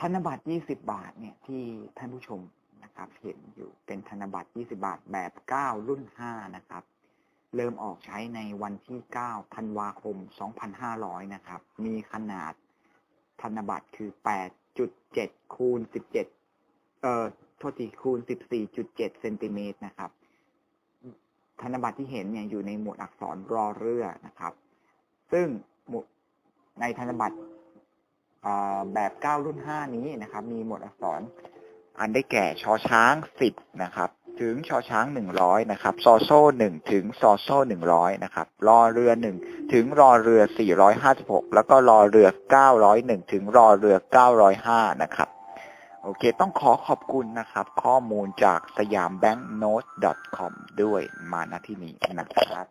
ธนบัตร20บาทเนี่ยที่ท่านผู้ชมนะครับเห็นอยู่เป็นธนบัตร20บาทแบบ9รุ่น5นะครับ เริ่มออกใช้ในวันที่9ธันวาคม2500นะครับ มีขนาดธนบัตรคือ8.7คูณ17เอ่อโทษทีคูณ14.7เซนติเมตรนะครับ ธนบัตรที่เห็นเนี่ยอยู่ในหมวดอักษรรอเรือนะครับ ซึ่งหมวดในธนบัตร แบบ9รุ่น 5 นี้นะครับ มีหมวดอักษร อันได้แก่ชอช้าง 10 นะครับ ถึงชอช้าง 100 นะครับซอโซ่1ถึงซอโซ่100 นะครับรอเรือ 1 ถึงรอเรือ 456 แล้วก็รอเรือ 901 ถึงรอเรือ 905 นะครับโอเค ต้องขอขอบคุณนะครับ ข้อมูลจากสยามแบงก์โน้ต .com ด้วยมาณที่นี้นะครับ